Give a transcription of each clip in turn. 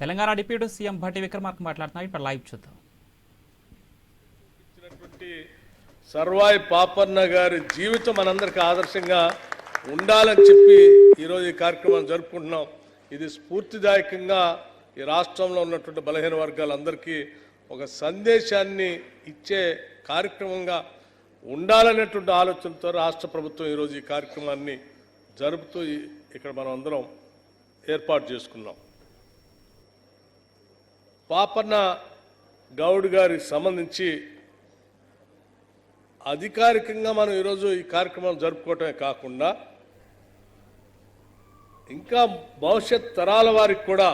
Telangana deputy CM Bhatti Vikramarka మాట్లాడుతున్నారు. ఇప్పుడు live చూద్దాం. ఇచ్చినటువంటి సర్వాయి పాపన్న గారి జీవితం మనందరికీ ఆదర్శంగా ఉండాలని చెప్పి ఈరోజు ఈ కార్యక్రమం జరుపుకుంటున్నాం. ఇది స్ఫూర్తిదాయకంగా ఈ రాష్ట్రంలో ఉన్నటువంటి బలహీన వర్గాలందరికీ ఒక సందేశాన్ని ఇచ్చే కార్యక్రమంగా ఉండాలనేటువంటి ఆలోచనతో రాష్ట్ర ప్రభుత్వం ఈరోజు ఈ కార్యక్రమాన్ని జరుపుతూ ఇక్కడ మనం అందరం ఏర్పాటు చేసుకున్నాం. పాపన్న గౌడ్ గారికి సంబంధించి అధికారికంగా మనం ఈరోజు ఈ కార్యక్రమం జరుపుకోవటమే కాకుండా ఇంకా భవిష్యత్ తరాల వారికి కూడా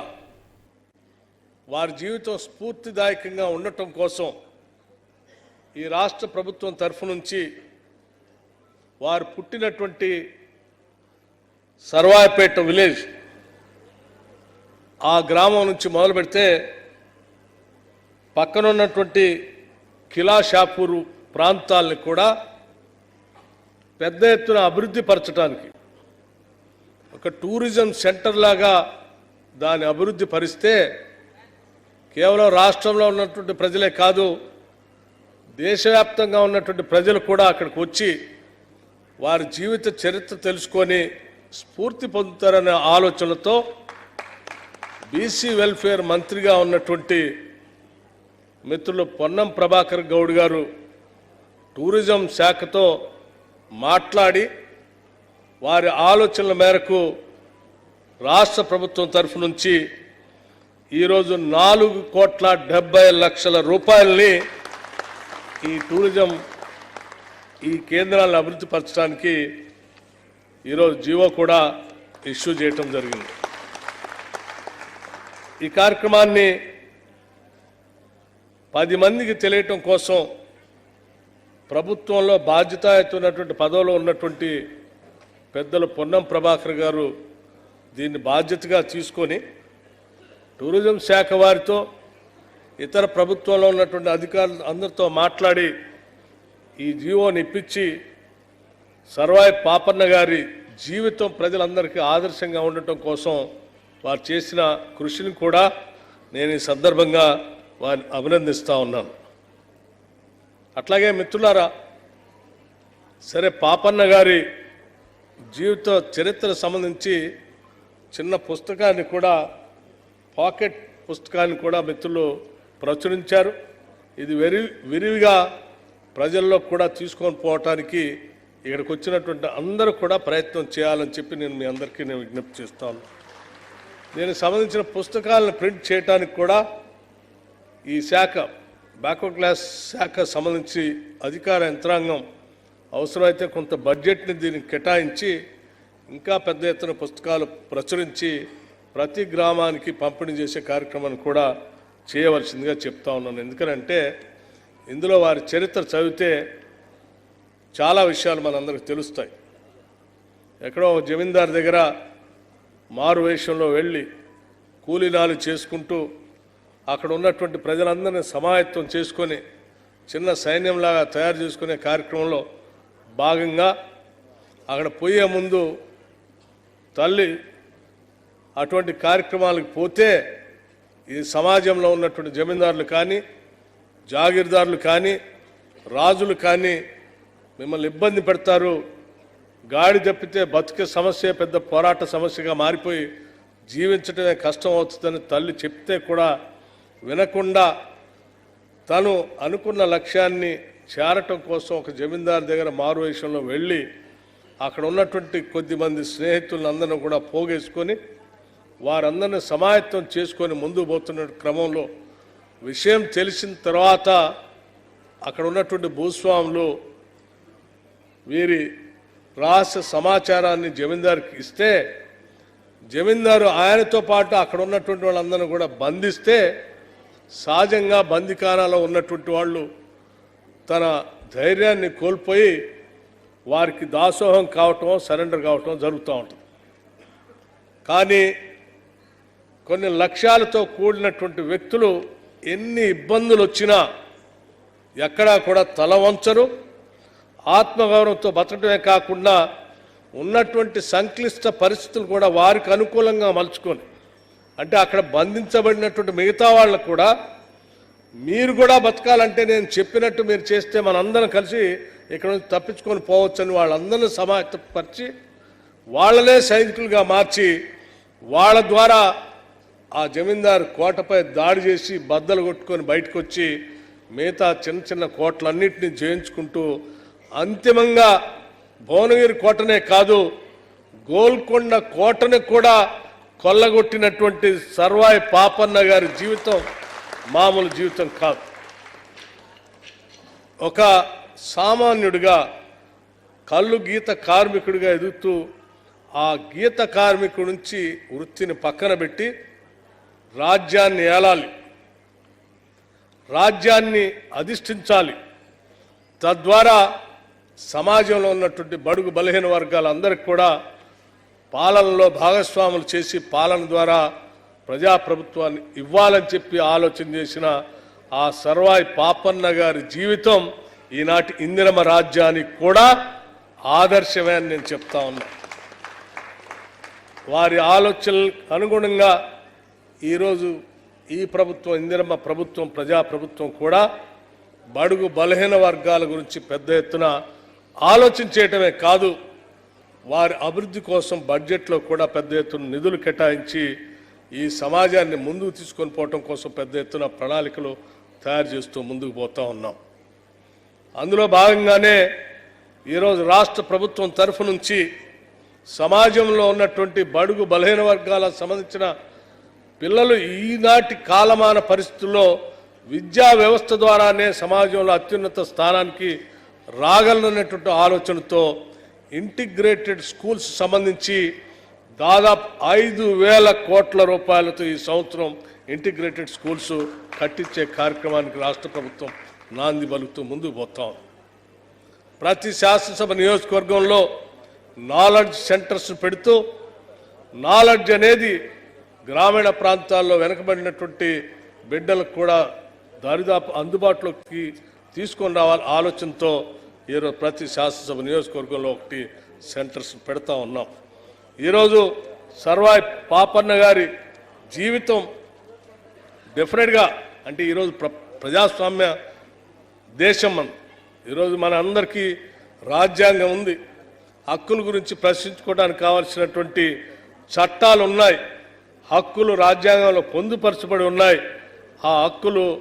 వారి జీవితం స్ఫూర్తిదాయకంగా ఉండటం కోసం ఈ రాష్ట్ర ప్రభుత్వం తరఫు నుంచి వారు పుట్టినటువంటి సర్వాయపేట విలేజ్ ఆ గ్రామం నుంచి మొదలు పెడితే పక్కన ఉన్నటువంటి కిలా షాపూరు ప్రాంతాలను కూడా పెద్ద ఎత్తున అభివృద్ధి పరచడానికి ఒక టూరిజం సెంటర్ లాగా దాన్ని అభివృద్ధి పరిస్తే కేవలం రాష్ట్రంలో ఉన్నటువంటి ప్రజలే కాదు దేశవ్యాప్తంగా ఉన్నటువంటి ప్రజలు కూడా అక్కడికి వచ్చి వారి జీవిత చరిత్ర తెలుసుకొని స్ఫూర్తి పొందుతారనే ఆలోచనతో బీసీ వెల్ఫేర్ మంత్రిగా ఉన్నటువంటి మిత్రులు పొన్నం ప్రభాకర్ గౌడ్ గారు టూరిజం శాఖతో మాట్లాడి వారి ఆలోచనల మేరకు రాష్ట్ర ప్రభుత్వం తరఫు నుంచి ఈరోజు నాలుగు కోట్ల డెబ్బై లక్షల రూపాయల్ని ఈ టూరిజం ఈ కేంద్రాలను అభివృద్ధి పరచడానికి ఈరోజు జీవో కూడా ఇష్యూ చేయటం జరిగింది. ఈ కార్యక్రమాన్ని పది మందికి తెలియటం కోసం ప్రభుత్వంలో బాధ్యతాయుతున్నటువంటి పదవిలో ఉన్నటువంటి పెద్దలు పొన్నం ప్రభాకర్ గారు దీన్ని బాధ్యతగా తీసుకొని టూరిజం శాఖ వారితో ఇతర ప్రభుత్వంలో ఉన్నటువంటి అధికారులు అందరితో మాట్లాడి ఈ జీవోని ఇప్పించి సర్వాయి పాపన్న గారి జీవితం ప్రజలందరికీ ఆదర్శంగా ఉండటం కోసం వారు చేసిన కృషిని కూడా నేను ఈ సందర్భంగా వారిని అభినందిస్తూ ఉన్నాను. అట్లాగే మిత్రులారా సరే పాపన్న గారి జీవిత చరిత్ర సంబంధించి చిన్న పుస్తకాన్ని కూడా పాకెట్ పుస్తకాన్ని కూడా మిత్రులు ప్రచురించారు. ఇది వెరి విరివిగా ప్రజల్లో కూడా తీసుకొని పోవటానికి ఇక్కడికి వచ్చినటువంటి అందరూ కూడా ప్రయత్నం చేయాలని చెప్పి నేను మీ అందరికీ నేను విజ్ఞప్తి చేస్తాను దీనికి సంబంధించిన పుస్తకాలను ప్రింట్ చేయడానికి కూడా ఈ శాఖ బ్యాక్వర్డ్ క్లాస్ శాఖ సంబంధించి అధికార యంత్రాంగం అవసరమైతే కొంత బడ్జెట్ని దీనికి కేటాయించి ఇంకా పెద్ద ఎత్తున పుస్తకాలు ప్రచురించి ప్రతి గ్రామానికి పంపిణీ చేసే కార్యక్రమాన్ని కూడా చేయవలసిందిగా చెప్తా ఉన్నాను. ఎందుకంటే ఇందులో వారి చరిత్ర చదివితే చాలా విషయాలు మనందరికి తెలుస్తాయి. ఎక్కడో జమీందార్ దగ్గర మారు వేషంలో వెళ్ళి కూలీనాలు చేసుకుంటూ అక్కడ ఉన్నటువంటి ప్రజలందరినీ సమాయత్వం చేసుకొని చిన్న సైన్యంలాగా తయారు చేసుకునే కార్యక్రమంలో భాగంగా అక్కడ పోయే ముందు తల్లి అటువంటి కార్యక్రమాలకు పోతే ఈ సమాజంలో ఉన్నటువంటి జమీందారులు కానీ జాగీర్దారులు కానీ రాజులు కానీ మిమ్మల్ని ఇబ్బంది పెడతారు. గాడి తప్పితే బతికే సమస్య పెద్ద పోరాట సమస్యగా మారిపోయి జీవించడమే కష్టం అవుతుందని తల్లి చెప్తే కూడా వినకుండా తను అనుకున్న లక్ష్యాన్ని చేరటం కోసం ఒక జమీందారు దగ్గర మారువేషంలో వెళ్ళి అక్కడ ఉన్నటువంటి కొద్దిమంది స్నేహితులందరినీ కూడా పోగేసుకొని వారందరిని సమాయత్తం చేసుకొని ముందు పోతున్న క్రమంలో విషయం తెలిసిన తర్వాత అక్కడ ఉన్నటువంటి భూస్వాములు వీరి రహస్య సమాచారాన్ని జమీందారుకి ఇస్తే జమీందారు ఆయనతో పాటు అక్కడ ఉన్నటువంటి వాళ్ళందరినీ కూడా బంధిస్తే సహజంగా బందికానాలో ఉన్నటువంటి వాళ్ళు తన ధైర్యాన్ని కోల్పోయి వారికి దాసోహం కావటం సరెండర్ కావటం జరుగుతూ ఉంటుంది. కానీ కొన్ని లక్ష్యాలతో కూడినటువంటి వ్యక్తులు ఎన్ని ఇబ్బందులు వచ్చినా ఎక్కడా కూడా తల వంచరు. ఆత్మగౌరవంతో బతకడమే కాకుండా ఉన్నటువంటి సంక్లిష్ట పరిస్థితులు కూడా వారికి అనుకూలంగా మలుచుకొని అంటే అక్కడ బంధించబడినటువంటి మిగతా వాళ్ళకు కూడా మీరు కూడా బతకాలంటే నేను చెప్పినట్టు మీరు చేస్తే మనందరం కలిసి ఇక్కడ నుంచి తప్పించుకొని పోవచ్చని వాళ్ళందరినీ సమాయత్తపరిచి వాళ్ళనే సైనికులుగా మార్చి వాళ్ళ ద్వారా ఆ జమీందారు కోటపై దాడి చేసి బద్దలు కొట్టుకొని బయటకు వచ్చి మిగతా చిన్న చిన్న కోటలన్నింటినీ జయించుకుంటూ అంతిమంగా భువనగిరి కోటనే కాదు గోల్కొండ కోటని కూడా కొల్లగొట్టినటువంటి సర్వాయి పాపన్న గారి జీవితం మామూలు జీవితం కాదు. ఒక సామాన్యుడిగా కళ్ళు గీత కార్మికుడిగా ఎదుగుతూ ఆ గీత కార్మికుడి నుంచి వృత్తిని పక్కన పెట్టి రాజ్యాన్ని ఏలాలి రాజ్యాన్ని అధిష్ఠించాలి. తద్వారా సమాజంలో ఉన్నటువంటి బడుగు బలహీన వర్గాలందరికీ కూడా పాలనలో భాగస్వాములు చేసి పాలన ద్వారా ప్రజాప్రభుత్వాన్ని ఇవ్వాలని చెప్పి ఆలోచన చేసిన ఆ సర్వాయి పాపన్న గారి జీవితం ఈనాటి ఇందిరమ రాజ్యానికి కూడా ఆదర్శమే అని నేను చెప్తా ఉన్నా. వారి ఆలోచనలకు అనుగుణంగా ఈరోజు ఈ ప్రభుత్వం ఇందిరమ్మ ప్రభుత్వం ప్రజాప్రభుత్వం కూడా బడుగు బలహీన వర్గాల గురించి పెద్ద ఎత్తున ఆలోచించేయటమే కాదు వారి అభివృద్ధి కోసం బడ్జెట్లో కూడా పెద్ద ఎత్తున నిధులు కేటాయించి ఈ సమాజాన్ని ముందుకు తీసుకొని పోవటం కోసం పెద్ద ఎత్తున ప్రణాళికలు తయారు చేస్తూ ముందుకు పోతూ ఉన్నాం. అందులో భాగంగానే ఈరోజు రాష్ట్ర ప్రభుత్వం తరఫు నుంచి సమాజంలో ఉన్నటువంటి బడుగు బలహీన వర్గాలకు సంబంధించిన పిల్లలు ఈనాటి కాలమాన పరిస్థితుల్లో విద్యా వ్యవస్థ ద్వారానే సమాజంలో అత్యున్నత స్థానానికి రాగలనటువంటి ఆలోచనతో ఇంటిగ్రేటెడ్ స్కూల్స్ సంబంధించి దాదాపు ఐదు వేల కోట్ల రూపాయలతో ఈ సంవత్సరం ఇంటిగ్రేటెడ్ స్కూల్స్ కట్టించే కార్యక్రమానికి రాష్ట్ర ప్రభుత్వం నాంది పలుకుతూ ముందుకు పోతాం ప్రతి శాసనసభ నియోజకవర్గంలో నాలెడ్జ్ సెంటర్స్ పెడుతూ నాలెడ్జ్ అనేది గ్రామీణ ప్రాంతాల్లో వెనకబడినటువంటి బిడ్డలకు కూడా దరిదాపు అందుబాటులోకి తీసుకొని రావాలి ఆలోచనతో ఈరోజు ప్రతి శాసనసభ నియోజకవర్గంలో ఒకటి సెంటర్స్ పెడతా ఉన్నాం. ఈరోజు సర్వాయ్ పాపన్న గారి జీవితం డెఫినెట్గా అంటే ఈరోజు ప్ర ప్రజాస్వామ్య దేశం మనం. ఈరోజు మన అందరికీ రాజ్యాంగం ఉంది. హక్కుల గురించి ప్రశ్నించుకోవడానికి కావాల్సినటువంటి చట్టాలు ఉన్నాయి. హక్కులు రాజ్యాంగంలో పొందుపరచబడి ఉన్నాయి. ఆ హక్కులు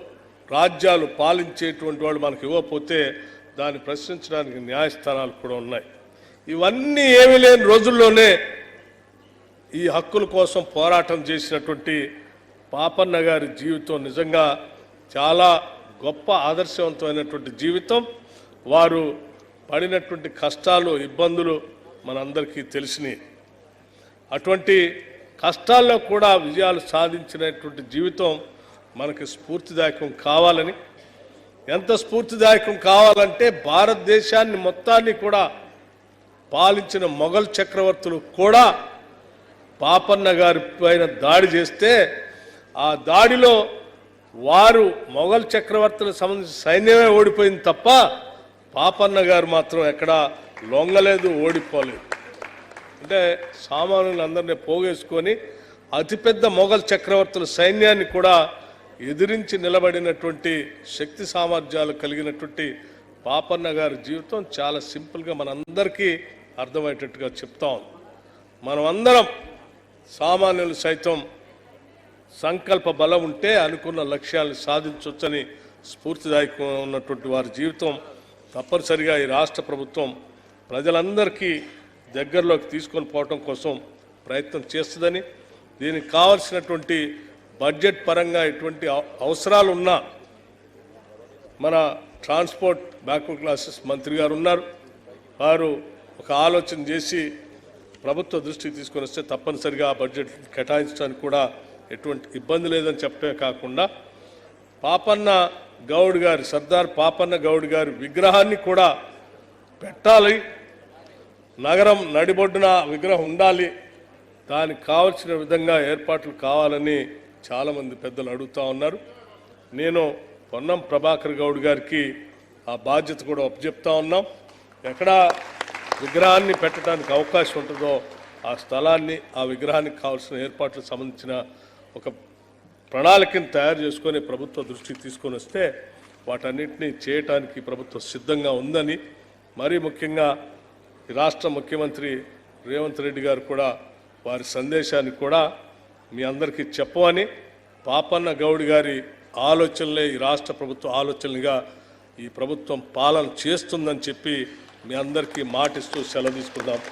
రాజ్యాలు పాలించేటువంటి వాళ్ళు మనకు ఇవ్వకపోతే దాన్ని ప్రశ్నించడానికి న్యాయస్థానాలు కూడా ఉన్నాయి. ఇవన్నీ ఏమీ లేని రోజుల్లోనే ఈ హక్కుల కోసం పోరాటం చేసినటువంటి పాపన్న గారి జీవితం నిజంగా చాలా గొప్ప ఆదర్శవంతమైనటువంటి జీవితం. వారు పడినటువంటి కష్టాలు ఇబ్బందులు మనందరికీ తెలిసినాయి. అటువంటి కష్టాల్లో కూడా విజయాలు సాధించినటువంటి జీవితం మనకి స్ఫూర్తిదాయకం కావాలని ఎంత స్ఫూర్తిదాయకం కావాలంటే భారతదేశాన్ని మొత్తాన్ని కూడా పాలించిన మొఘల్ చక్రవర్తులు కూడా పాపన్న గారి పైన దాడి చేస్తే ఆ దాడిలో వారు మొఘల్ చక్రవర్తులకు సంబంధించిన సైన్యమే ఓడిపోయింది తప్ప పాపన్న గారు మాత్రం ఎక్కడా లొంగలేదు ఓడిపోలేదు. అంటే సామాన్యులందరినీ పోగేసుకొని అతిపెద్ద మొఘల్ చక్రవర్తుల సైన్యాన్ని కూడా ఎదిరించి నిలబడినటువంటి శక్తి సామర్థ్యాలు కలిగినటువంటి పాపన్న గారి జీవితం చాలా సింపుల్గా మనందరికీ అర్థమయ్యేటట్టుగా చెప్తాం మనం అందరం సామాన్యులు సైతం సంకల్ప బలం ఉంటే అనుకున్న లక్ష్యాలు సాధించవచ్చని స్ఫూర్తిదాయకంగా ఉన్నటువంటి వారి జీవితం తప్పనిసరిగా ఈ రాష్ట్ర ప్రభుత్వం ప్రజలందరికీ దగ్గరలోకి తీసుకొని పోవటం కోసం ప్రయత్నం చేస్తుందని దీనికి కావలసినటువంటి బడ్జెట్ పరంగా ఎటువంటి అవసరాలు ఉన్నా మన ట్రాన్స్పోర్ట్ బ్యాక్వర్డ్ క్లాసెస్ మంత్రి గారు ఉన్నారు. వారు ఒక ఆలోచన చేసి ప్రభుత్వ దృష్టికి తీసుకొని వస్తే తప్పనిసరిగా ఆ బడ్జెట్ కేటాయించడానికి కూడా ఎటువంటి ఇబ్బంది లేదని చెప్పడమే కాకుండా పాపన్న గౌడ్ గారి సర్దార్ పాపన్న గౌడ్ గారి విగ్రహాన్ని కూడా పెట్టాలి. నగరం నడిబొడ్డున విగ్రహం ఉండాలి. దానికి కావలసిన విధంగా ఏర్పాట్లు కావాలని చాలామంది పెద్దలు అడుగుతూ ఉన్నారు. నేను పొన్నం ప్రభాకర్ గౌడ్ గారికి ఆ బాధ్యత కూడా అప్పచెప్తా ఉన్నాం. ఎక్కడ విగ్రహాన్ని పెట్టడానికి అవకాశం ఉంటుందో ఆ స్థలాన్ని ఆ విగ్రహానికి కావాల్సిన ఏర్పాట్లకు సంబంధించిన ఒక ప్రణాళికను తయారు చేసుకొని ప్రభుత్వ దృష్టికి తీసుకొని వస్తే వాటన్నిటినీ చేయటానికి ప్రభుత్వం సిద్ధంగా ఉందని మరీ ముఖ్యంగా ఈ రాష్ట్ర ముఖ్యమంత్రి రేవంత్ రెడ్డి గారు కూడా వారి సందేశాన్ని కూడా మీ అందరికీ చెప్పవని పాపన్న గౌడ్ గారి ఆలోచనలే ఈ రాష్ట్ర ప్రభుత్వ ఆలోచనలుగా ఈ ప్రభుత్వం పాలన చేస్తుందని చెప్పి మీ అందరికీ మాటిస్తూ సెలవు తీసుకుందాం.